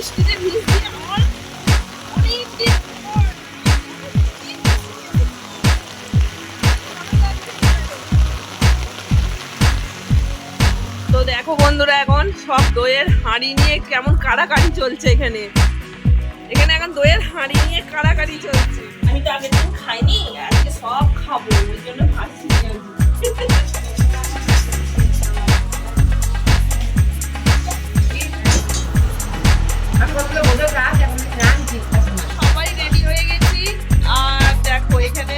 তো দেখো বন্ধুরা এখন সব দইয়ের হাঁড়ি নিয়ে কেমন কাড়াকাড়ি চলছে এখানে। এখানে এখন দইয়ের হাঁড়ি নিয়ে কাড়াকাড়ি চলছে। আমি তো আগের দিন খাইনি, আজকে সব খাব, ওই জন্য ভাবছি সবাই রেডি হয়ে গেছি। আর দেখো এখানে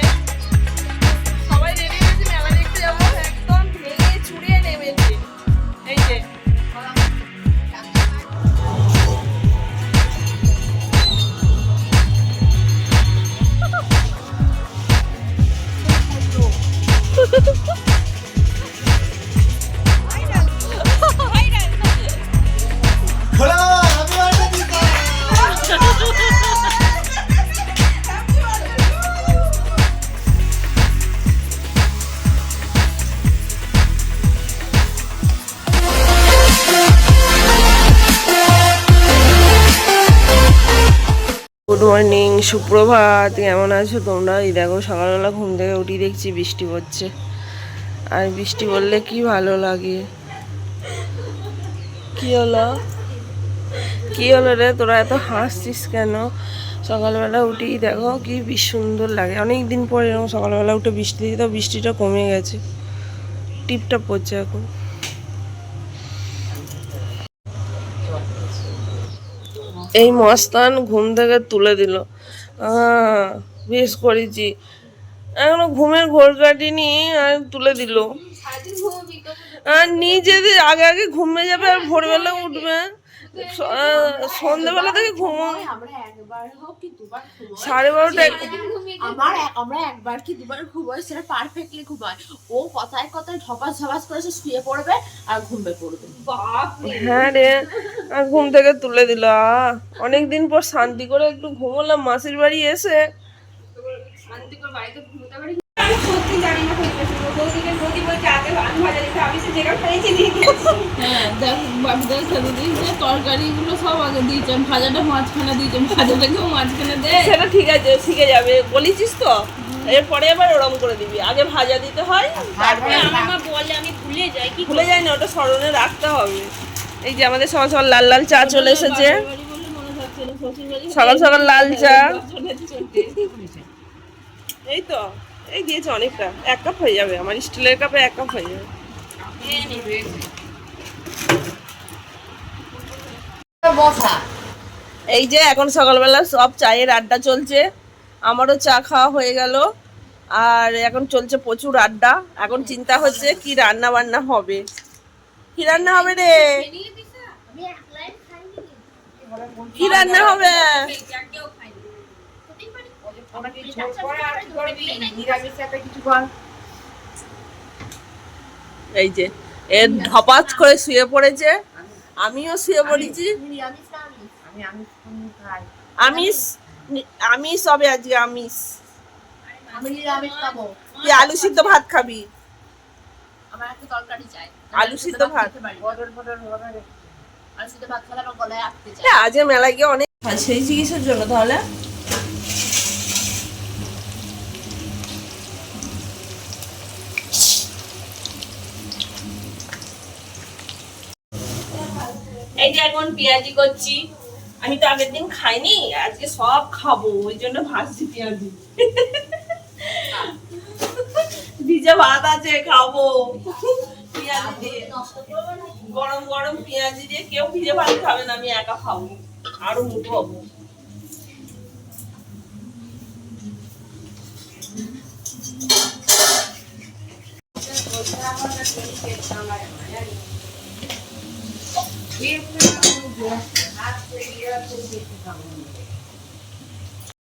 সবাই রেডি হয়েছি মেলা দেখতে যাব। একদম ভেঙে চুড়িয়ে নেমেছে। এই যে। গুড সুপ্রভাত, কেমন আছো তোমরা? এই দেখো, সকালবেলা ঘুম থেকে উঠি দেখছি বৃষ্টি পড়ছে। আর বৃষ্টি পড়লে কি ভালো লাগে? কি হলো? কি হলো রে? তোরা এত হাসছিস কেন? সকালবেলা উঠি দেখো, কি বেশ সুন্দর লাগে। অনেক দিন পরে এরকম সকালবেলা উঠে বৃষ্টি দিই তো বৃষ্টিটা কমে গেছে। টিপটা পড়ছে এখন। এই মস্তান ঘুম থেকে তুলে দিল। আহ, বেশ করেছি। এখনও ঘুমের ঘোর কাটিনি আর তুলে দিল। আর নিজে যে আগে আগে ঘুমে যাবে আর ভোরবেলা উঠবে। সন্ধ্যেবেলা থেকে ঘুম আমরা একবার হোক কি দুবার ঘুমোই। সাড়ে বারোটা আমার আমরা একবার কি দুবার ঘুমোই সেটা পারফেক্টলি ঘুমায়। ও কথায় কথায় ঢপাস ঝপাস করে সে শুয়ে পড়বে আর ঘুমবে পড়বে। হ্যাঁ রে আর ঘুম থেকে তুলে দিল। অনেক দিন পর শান্তি করে একটু ঘুমোলাম মাসির বাড়ি এসে। হ্যাঁ দেখ বাবিদার খেতে দিয়েছে তরকারিগুলো সব আগে দিয়েছে ভাজাটা মাঝখানে দিয়েছে ভাজাটাকেও মাঝখানে দে। সেটা ঠিক আছে শিখে যাবে বলেছিস তো? এরপরে এবার ওরম করে দিবি আগে ভাজা দিতে হয় তারপরে আমার মা বলে আমি ভুলে যাই কি ভুলে যায় না ওটা স্মরণে রাখতে হবে। এই যে আমাদের সকাল সকাল লাল লাল চা চলে এসেছে। সকাল সকাল লাল চা। এই তো। এই দিয়েছে অনেকটা। এক কাপ হয়ে যাবে আমার স্টিলের কাপে এক কাপ হয়ে যাবে। এই যে এখন সকালবেলা সব চায়ের আড্ডা চলছে আমারও চা খাওয়া হয়ে গেল আর এখন চলছে প্রচুর আড্ডা। এখন চিন্তা হচ্ছে কি রান্না বান্না হবে। কি রান্না হবে রে? কি রান্না হবে? এই যে এর ধপাত করে শুয়ে পড়েছে। আমিও শুয়ে পড়েছি। আমিষ? নি- আমিষ হবে আজকে আমিষ। তুই আলু সিদ্ধ ভাত খাবি। আমার একটা তরকারি চাই। আলু সিদ্ধ ভাত। হ্যাঁ, আজকে মেলায় গিয়ে অনেক সেই চিকিৎসার জন্য তাহলে এই যে এখন পেঁয়াজি করছি। আমি তো আগের দিন খাইনি, আজকে সব খাব, ওই জন্য ভাজছি পেঁয়াজি। ভিজে ভাত আছে, খাব। গরম গরম পেঁয়াজি দিয়ে কেউ ভিজে ভাত খাবে না, আমি একা খাব, আরও মুঠো হব।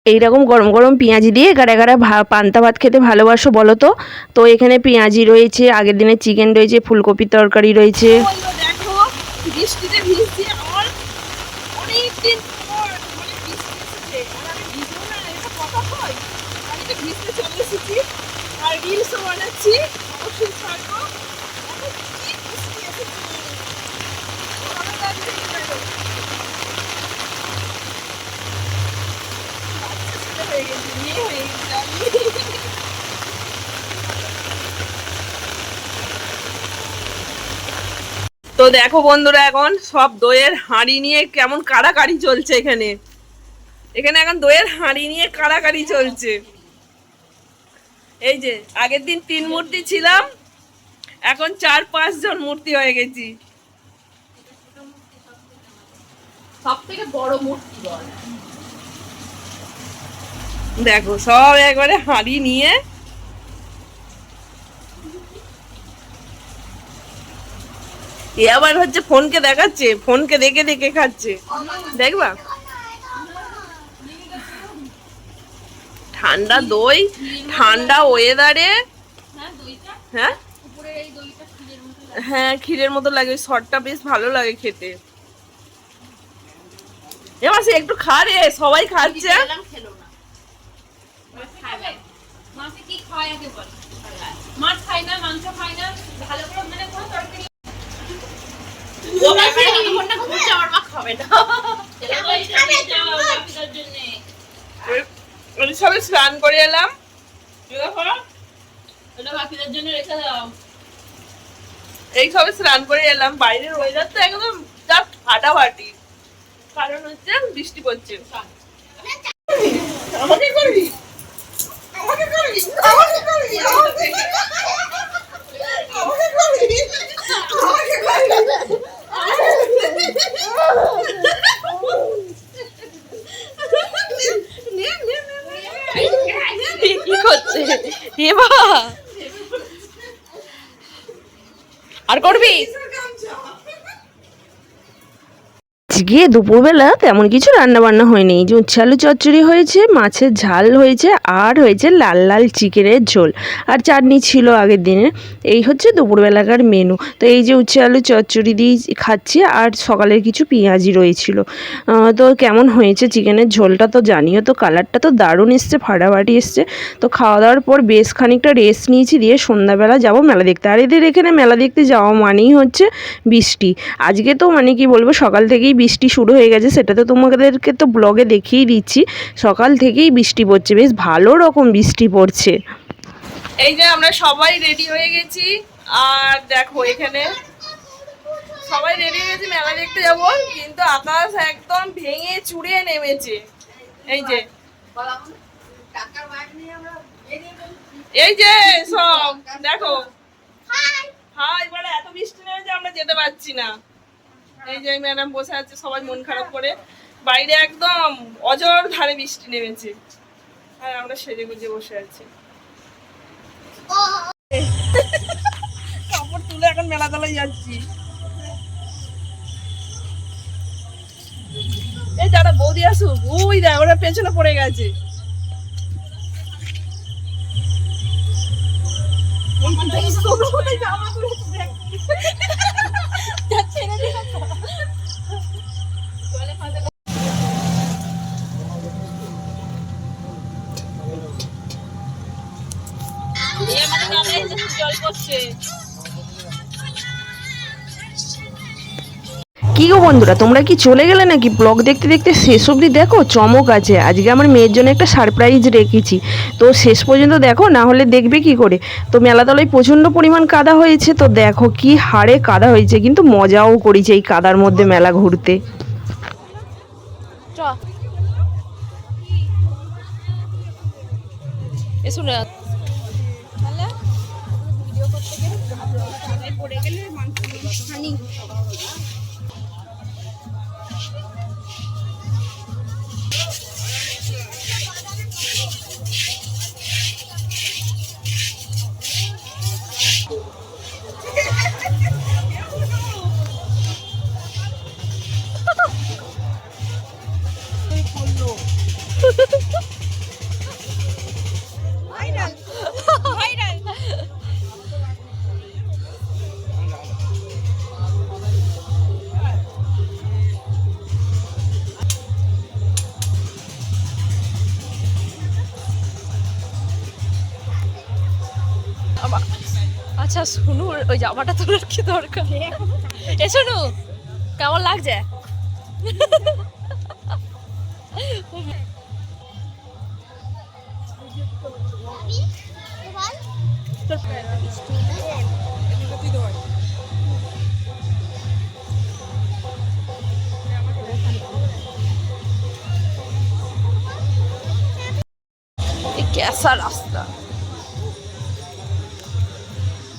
এইরকম গরম গরম পেঁয়াজি দিয়ে গাড়া গাড়া পান্তা ভাত খেতে ভালোবাসো, বলো তো? তো এখানে পেঁয়াজি রয়েছে, আগের দিনে চিকেন রয়েছে, ফুলকপির তরকারি রয়েছে। বৃষ্টিতে ভিজছি আমার অনেক দিন পর মানে বৃষ্টি এসেছে আর আমি ভিজবো না এটা কথা হয় আমি তো ভিজতে চলে এসেছি আর রিলসও বানাচ্ছি অবশ্যই ছাড়বো দেখো কি বৃষ্টি এসেছে ভালো লাগছে এবারে। তো দেখো বন্ধুরা এখন সব দইয়ের হাঁড়ি নিয়ে কেমন কাড়াকাড়ি চলছে এখানে। এখানে এখন দইয়ের হাঁড়ি নিয়ে কাড়াকাড়ি চলছে। এই যে আগের দিন তিন মূর্তি ছিলাম এখন চার পাঁচ জন মূর্তি হয়ে গেছি। সব থেকে বড় মূর্তি দেখো সব একবারে হাঁড়ি নিয়ে এ আবার হচ্ছে ফোনকে দেখাচ্ছে, ফোনকে দেখে দেখে খাচ্ছে। দেখবা? ঠান্ডা দই, ঠান্ডা ওয়েদারে হ্যাঁ? হ্যাঁ ক্ষীরের মতো লাগে শটটা বেশ ভালো লাগে খেতে। এবার সে একটু খা রে, সবাই খাচ্ছে। মাছে খায় না, মাংস খায় না, ভালো করে মানে কোনো তরকারি সবে স্নান করে এলাম। দেখো, এটা বাকিটার জন্য রেখে দাও। এই সবে স্নান করে এলাম। বাইরের ওয়েদার তো একদম জাস্ট ফাটাফাটি। কারণ হচ্ছে বৃষ্টি পড়ছে। আমাকে করবি? আমাকে করবি? আমাকে করবি? আমাকে করবি? আমাকে করবি? কি করছে এবা আর করবি? আজকে দুপুরবেলা তেমন কিছু রান্না বান্না হয়নি যে উচ্ছে আলু চচ্চড়ি হয়েছে, মাছের ঝাল হয়েছে, আর হয়েছে লাল লাল চিকেনের ঝোল। আর চাটনি ছিল আগের দিনের। এই হচ্ছে দুপুরবেলাকার মেনু তো এই যে উচ্ছে আলু চচ্চড়ি দিয়ে খাচ্ছি, আর সকালের কিছু পেঁয়াজি রয়েছিল। তো কেমন হয়েছে চিকেনের ঝোলটা তো জানিও তো, কালারটা তো দারুণ এসছে, ফাটাফাটি এসছে। তো খাওয়া দাওয়ার পর বেশ খানিকটা রেস্ট নিয়েছি, দিয়ে সন্ধ্যাবেলা যাব মেলা দেখতে। আর এদের এখানে মেলা দেখতে যাওয়া মানেই হচ্ছে বৃষ্টি। আজকে তো মানে কি বলব, সকাল থেকেই বৃষ্টি শুরু হয়ে গেছে সেটা তো তোমাদেরকে তো ব্লগে দেখিয়েই দিচ্ছি। সকাল থেকেই বৃষ্টি পড়ছে, বেশ ভালো রকম বৃষ্টি পড়ছে। এই যে আমরা সবাই রেডি হয়ে গেছি, আর দেখো এখানে সবাই রেডি হয়ে গেছি, মেলা দেখতে যাব, কিন্তু আকাশ একদম ভেঙে চুড়ে নেমেছে। এই যে। এই যে সব, দেখো। হাই, বলে এত বৃষ্টি নেমেছে, আমরা যেতে পারছি না। এই যে ম্যাডাম বসে আছে, সবাই মন খারাপ করে। বাইরে একদম অজর ধারে বৃষ্টি নেমেছে। আর আমরা সেজে গুজে বসে আছি। কাপড় তুলে এখন মেলা তলায় যাচ্ছি। এই দাদা বৌদি আসুক। ওই দেখ, ওরা পেছনে পড়ে গেছে। জল পড়ছে কি গো বন্ধুরা, তোমরা কি চলে গেলে নাকি? ব্লগ দেখতে দেখতে শেষ অবধি দেখো, চমক আছে। আজকে আমার মেয়ের জন্য একটা সারপ্রাইজ রেখেছি। তো শেষ পর্যন্ত দেখো, না হলে দেখবে কি করে? তো মেলাতলায় প্রচণ্ড পরিমাণ কাদা হয়েছে, তো দেখো কি হারে কাদা হয়েছে। কিন্তু মজাও করেছে এই কাদার মধ্যে মেলা ঘুরতে। শুনুর ওই জামাটা তোলার কি দরকার? এ শুনু কেমন লাগছে? কেসা রাস্তা।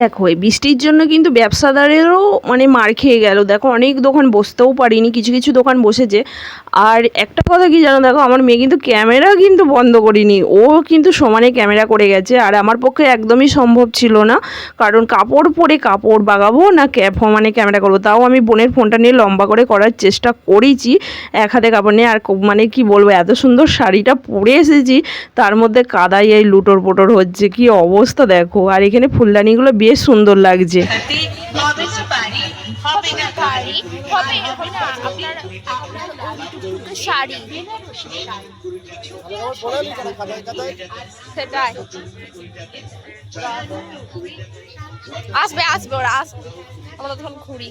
দেখো, এই বৃষ্টির জন্য কিন্তু ব্যবসাদারেরও মানে মার খেয়ে গেল। দেখো, অনেক দোকান বসতেও পারিনি, কিছু কিছু দোকান বসেছে। আর একটা কথা কি জানো দেখো, আমার মেয়ে কিন্তু ক্যামেরা কিন্তু বন্ধ করিনি। ও কিন্তু সমানে ক্যামেরা করে গেছে আর আমার পক্ষে একদমই সম্ভব ছিল না। কারণ কাপড় পরে কাপড় বাগাবো না মানে ক্যামেরা করব? তাও আমি বোনের ফোনটা নিয়ে লম্বা করে করার চেষ্টা করেছি, এক হাতে কাপড় নিয়ে। আর মানে কি বলব, এত সুন্দর শাড়িটা পরে এসেছি, তার মধ্যে কাদাই এই লুটোর পোটোর হচ্ছে। কি অবস্থা দেখো। আর এখানে ফুলদানিগুলো বেশ সুন্দর লাগছে। হবে না হবে না। আপনার শাড়ি। সেটাই। আসবে আসবে ওরা আসবে। আমরা তখন ঘুরি।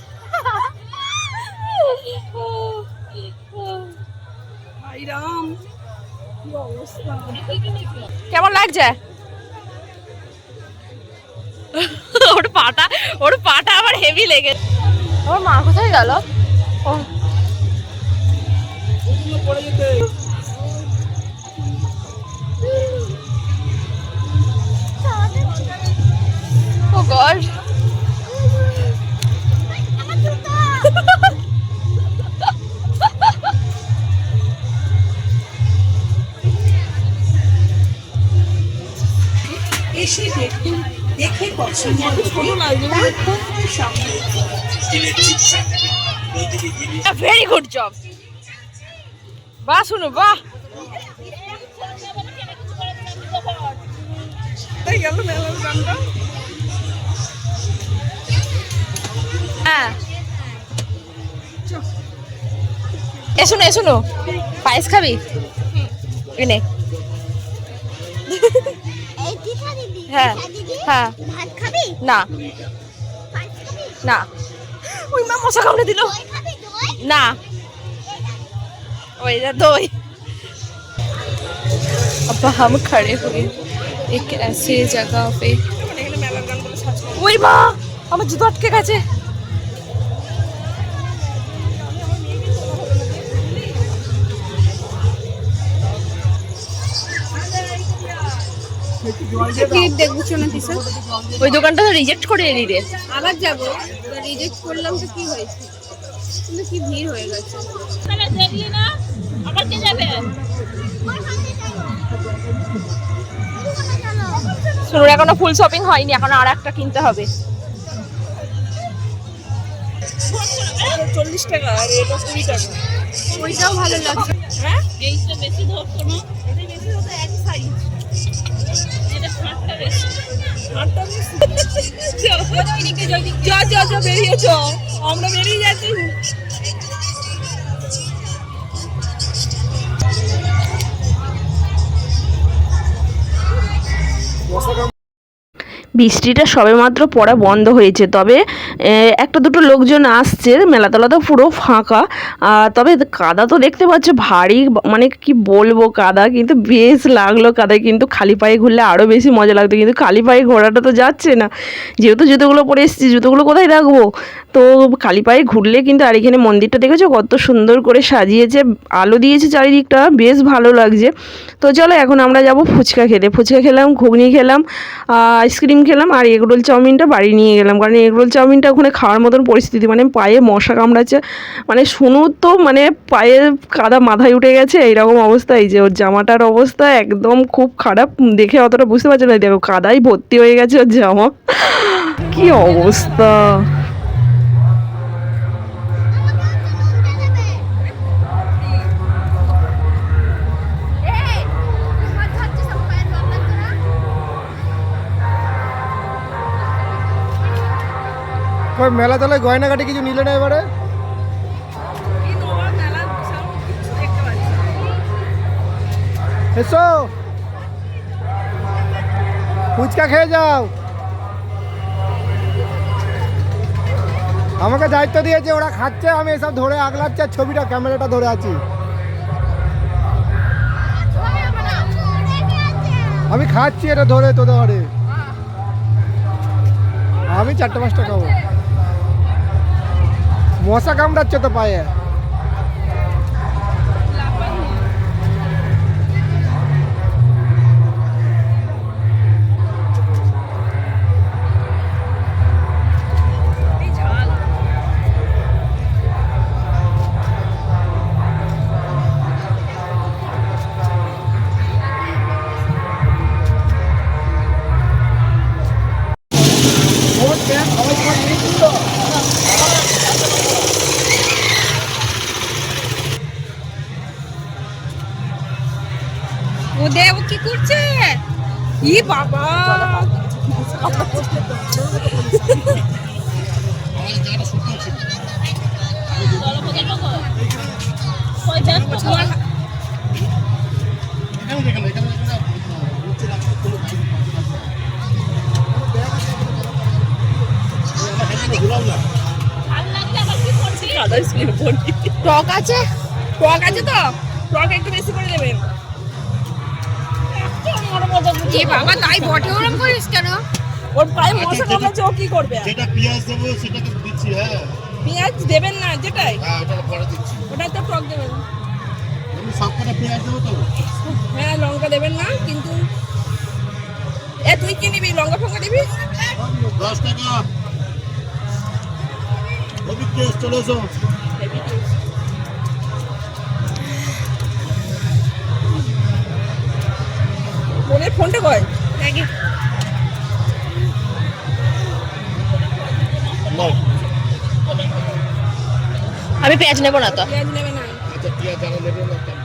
কেমন লাগছে? ওর পাটা ওর পাটা আবার হেভি লেগে ওর মা কোথায় গেল? Oh God. পছন্দ ভেরি গুড জব বাহ শুনো বাহ হ্যাঁ। এ শুনো এ শুনো। পায়েস খাবি? এনে হ্যাঁ হ্যাঁ ভাত খাবি না ভাত খাবি না ওই মা মশা কামড়ে দিল দই খাবি দই না ওই যা দই अब हम खड़े हुए एक ऐसे जगह पे ওই মা আমার জুতো আটকে গেছে ওই দোকানটা তো রিজেক্ট করে এলি রে আবার যাব। রিজেক্ট করলাম তো কি হয়েছে? কিন্তু কি ভিড় হয়ে গেছে। দেখলি না? আবার কে যাবে? শুনুন এখনও ফুল শপিং হয়নি এখন আর একটা কিনতে হবে। চল্লিশ টাকা আর এটা কুড়ি টাকা। ওইটাও ভালো লাগছে। এইটা বেশি ধরতো না? এটা বেশি যা যা বেরিয়ে চ আমরা বেরিয়ে যাচ্ছি বৃষ্টিটা সবেমাত্র পড়া বন্ধ হয়েছে। তবে একটা দুটো লোকজন আসছে, মেলাতলা তো পুরো ফাঁকা। তবে কাদা তো দেখতে পাচ্ছ, ভারী মানে কি বলব কাদা, কিন্তু বেশ লাগল কাদায় কিন্তু খালি পায়ে ঘুরলে আরও বেশি মজা লাগতো, কিন্তু খালি পায়ে ঘোরাটা তো যাচ্ছে না। যেহেতু জুতোগুলো পরে এসেছি, জুতোগুলো কোথায় রাখব? তো খালি পায়ে ঘুরলে কিন্তু আর এখানে মন্দিরটা দেখেছ, কত সুন্দর করে সাজিয়েছে, আলো দিয়েছে চারিদিকটা, বেশ ভালো লাগছে। তো চলো, এখন আমরা যাব ফুচকা খেতে। ফুচকা খেলাম, ঘুগনি খেলাম আইসক্রিম খেলাম আর এগরোল চাউমিনটা বাড়ি নিয়ে গেলাম। কারণ এগরোল চাউমিনটা ওখানে খাওয়ার মতন পরিস্থিতি। মানে পায়ে মশা কামড়াচ্ছে। মানে শুনু তো মানে পায়ে কাদা মাথায় উঠে গেছে, এইরকম অবস্থা। এই যে ওর জামাটার অবস্থা একদম খুব খারাপ। দেখে অতটা বুঝতে পারছে না। দেখো কাদাই ভর্তি হয়ে গেছে ওর জামা। কি অবস্থা? কই, মেলা তাহলে গয়নাঘাটি কিছু নিলে না এবারে? এসো। ফুচকা খেয়ে যাও। আমাকে দায়িত্ব দিয়েছে, ওরা খাচ্ছে, আমি এসব ধরে আগলাচ্ছি ছবিটা, ক্যামেরাটা ধরে আছি। আমি খাচ্ছি এটা ধরে তোদের আমি চারটে পাঁচটা খাব। মশা কামড়াচ্ছে তো পায়ে টক আছে? টক আছে তো? টক একটু বেশি করে দেবেন। এ বাবা তাই বটে ওরম করিস কেন? ওর পায়ে মশা কামড়াচ্ছে ও কি করবে? যেটা পেঁয়াজ দেবো সেটা তো দিচ্ছি হ্যাঁ। পেঁয়াজ দেবেন না যেটাই। হ্যাঁ ওটা পরে দিচ্ছি। ওটাই তো টক দেবেন। আমি পেঁয়াজ দেবো তো? হ্যাঁ লঙ্কা দেবেন না কিন্তু এ তুই কি নিবি? লঙ্কা ফঙ্কা নিবি দশ টাকা। ফোনটা কয় নাও আমি পেঁয়াজ নেব না তো। পেঁয়াজ নেবে না। আচ্ছা পেঁয়াজ যারা নেবে না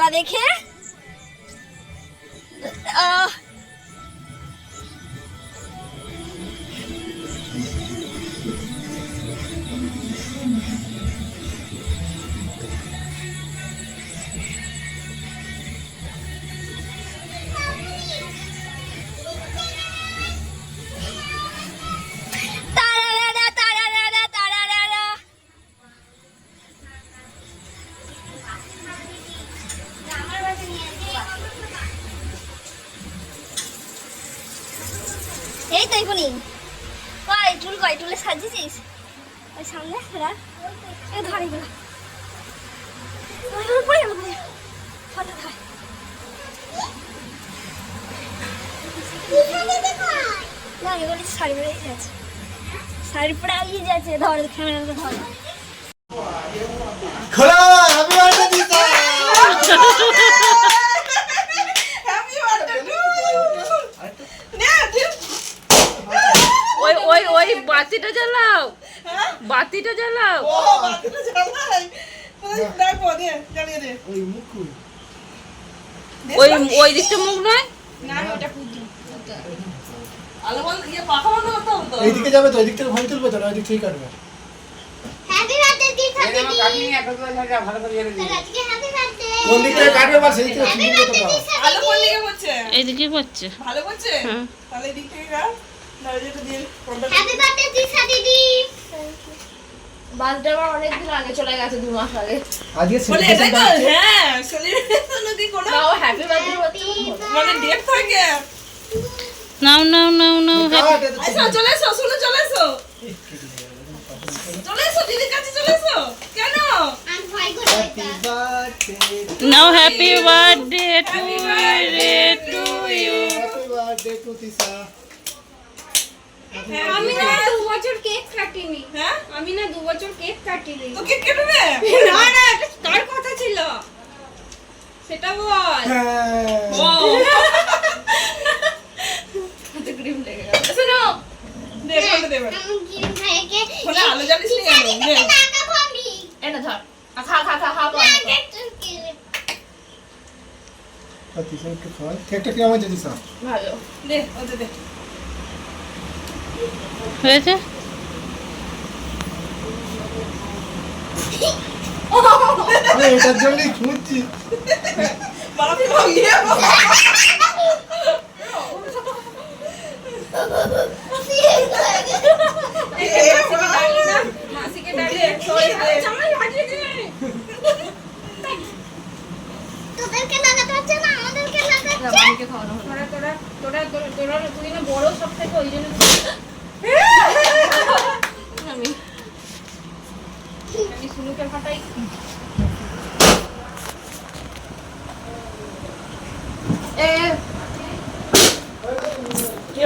মেলা দেখে? শাড়ি পরে যাচ্ছে শাড়ি পরে আগিয়ে যাচ্ছে ধর। ক্যামেরাটা ধর খোলা হ্যাপি বার্থডে ওই ওই ওই বাতিটা জ্বালাও। বাতিটা জ্বালাও। ওই। ওই ওই দিকটা মুখ নয়? এইদিকে যাবে তো ওইদিক থেকে ভয় তুলবে তো না ওইদিক থেকে কাটবে। হ্যাপি বার্থডে দিশা দিদি আজকে হ্যাপি বার্থডে কোন দিক থেকে কাটবে বা সেই দিক ঠিক মতো বার্থডে দাও দিশা দিদি এইদিকে করছে ভালো করছে। তাহলে এদিক থেকে গা দরজাটা দিয়ে ফোনটা হ্যাপি বার্থডে দিশা দিদি বার্থডে আমার অনেক দিন আগে চলে গেছে দু মাস আগে। আজকে বলে celebration তো হ্যাঁ সেলিব্রেশন কি কোনো হ্যাপি বার্থডে মানে ডেট থাকে। নাও নাও নাও নাও আচ্ছা চলে এসো শুনে চলে এসো। চলে এসো দিদির কাছে চলে এসো। কেন? নাও হ্যাপি বার্থডে টু রে to you happy birthday to Tisha. আমি না দু বছর কেক কাটিনি। হ্যাঁ? আমি না দু বছর কেক কাটিনি। তো কেক কেটে না না কার কথা ছিল। সেটা বল। হ্যাঁ। ও শোনো দে ফোনটা দে এবার। আমি গিন আলো জ্বালিস নি নে টাকা ধর খা খা খা খা বল আর খাওয়াই। কেকটা কিরম হয়েছে তিশা? ভালো দে ওতে দে হয়েছে এটার জন্যই খুঁজছি। বাপরে ভাঙিয়ে মাসিকে ডালি সরি তোদেরকে লাগাতে হচ্ছে না আমাদেরকে লাগাচ্ছে মামিকে খাওয়ানো হলো তোরা তোরা তোরা তোরা তোরা তুই না বড় সব থেকে ওই জন্য আমি আমি সুনুকে ফাটাই এ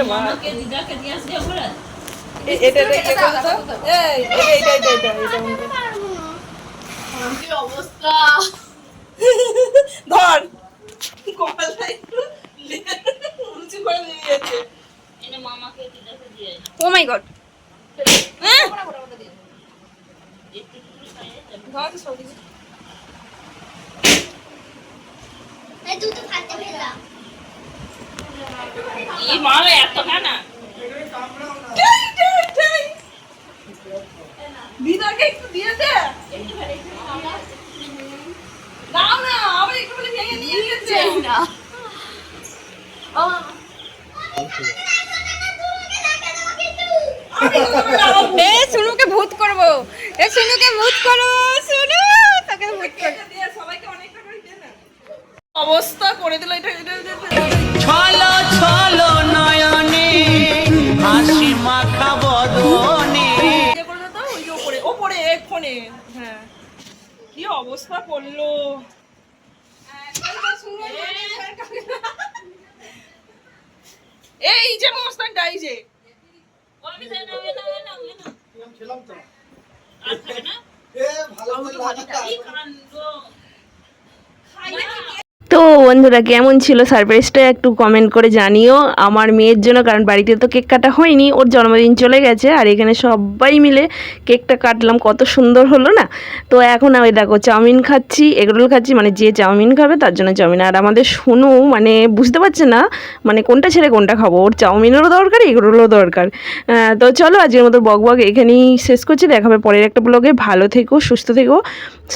ওরা এটা এটা দাও এই এটা এটা এটা এটা এটা অবস্থা। ধর। ও মাই গড দুটো ফাটতে ফেলা দিদাকে একটু দিয়ে দে। দাও না আবার একটু বলে ভেঙে নিয়ে গেছে। না। এ সুনুকে ভূত করব। এ সুনুকে ভূত করব সুনু তোকে ভূত করব সবাইকে অনেকটা করে দিয়ে না অবস্থা করে দিল এটা ছলো ছলো নয়নে হাসি মাখা বদনে। ইয়ে ওপরে ওপরে ফোনে হ্যাঁ। কি অবস্থা করল? এই যে মস্তানটা এই যে। খেলাম তো। খাই না তো বন্ধুরা, কেমন ছিল সারপ্রাইজটা একটু কমেন্ট করে জানিও। আমার মেয়ের জন্য, কারণ বাড়িতে তো কেক কাটা হয়নি, ওর জন্মদিন চলে গেছে, আর এখানে সবাই মিলে কেকটা কাটলাম, কত সুন্দর হলো না? তো এখন আমি দেখো, চাউমিন খাচ্ছি এগরোল খাচ্ছি মানে যে চাউমিন খাবে তার জন্য চাউমিন। আর আমাদের শুনু মানে বুঝতে পারছে না মানে কোনটা ছেড়ে কোনটা খাব, ওর চাউমিনেরও দরকার এগরোলও দরকার। তো চলো আজকের মতো বক বক এখানেই শেষ করছি দেখাবে পরের একটা ব্লগে ভালো থেকো, সুস্থ থেকো,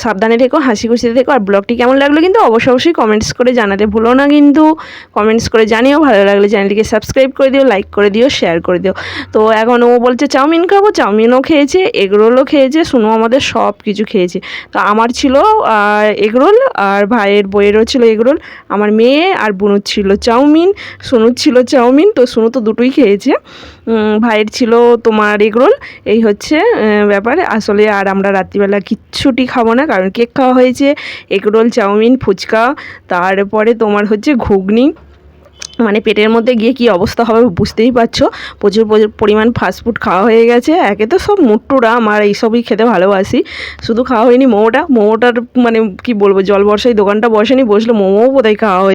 সাবধানে থেকো, হাসি খুশিতে থেকো, আর ব্লগটি কেমন লাগল কিন্তু অবশ্যই অবশ্যই কমেন্টস করে জানাতে ভুলো না কিন্তু। কমেন্টস করে জানিও, ভালো লাগলে চ্যানেলটিকে সাবস্ক্রাইব করে দিও, লাইক করে দিও, শেয়ার করে দিও। তো এখন ও বলছে, চাউমিন খাব? চাউমিনও খেয়েছে এগরোলও খেয়েছে, শুনো আমাদের সব কিছু খেয়েছে। তো আমার ছিল এগরোল আর ভাইয়ের বইয়েরও ছিল এগরোল আমার মেয়ে আর বোনুর ছিল চাউমিন সোনুর ছিল চাউমিন, তো সোনু তো দুটোই খেয়েছে। ভাইয়ের ছিল তোমার এগরোল। এই হচ্ছে ব্যাপার। আসলে আর আমরা রাত্রিবেলা কিচ্ছুটি খাব না, কারণ কেক খাওয়া হয়েছে, এগরোল, চাউমিন, ফুচকা, তারপরে তোমার হচ্ছে ঘুগনি। মানে পেটের মধ্যে গিয়ে কি অবস্থা হবে বুঝতেই পারছ? প্রচুর পরিমাণ ফাস্টফুড খাওয়া হয়ে গেছে। একে তো সব মুট্টুরা, আমার এইসবই খেতে ভালোবাসি। শুধু খাওয়া হয়নি, মোমোটা, মোমোটার মানে কি বলব, জল বর্ষায় দোকানটা বসেনি, বসলে মোমোও বোধহয় খাওয়া হয়েছে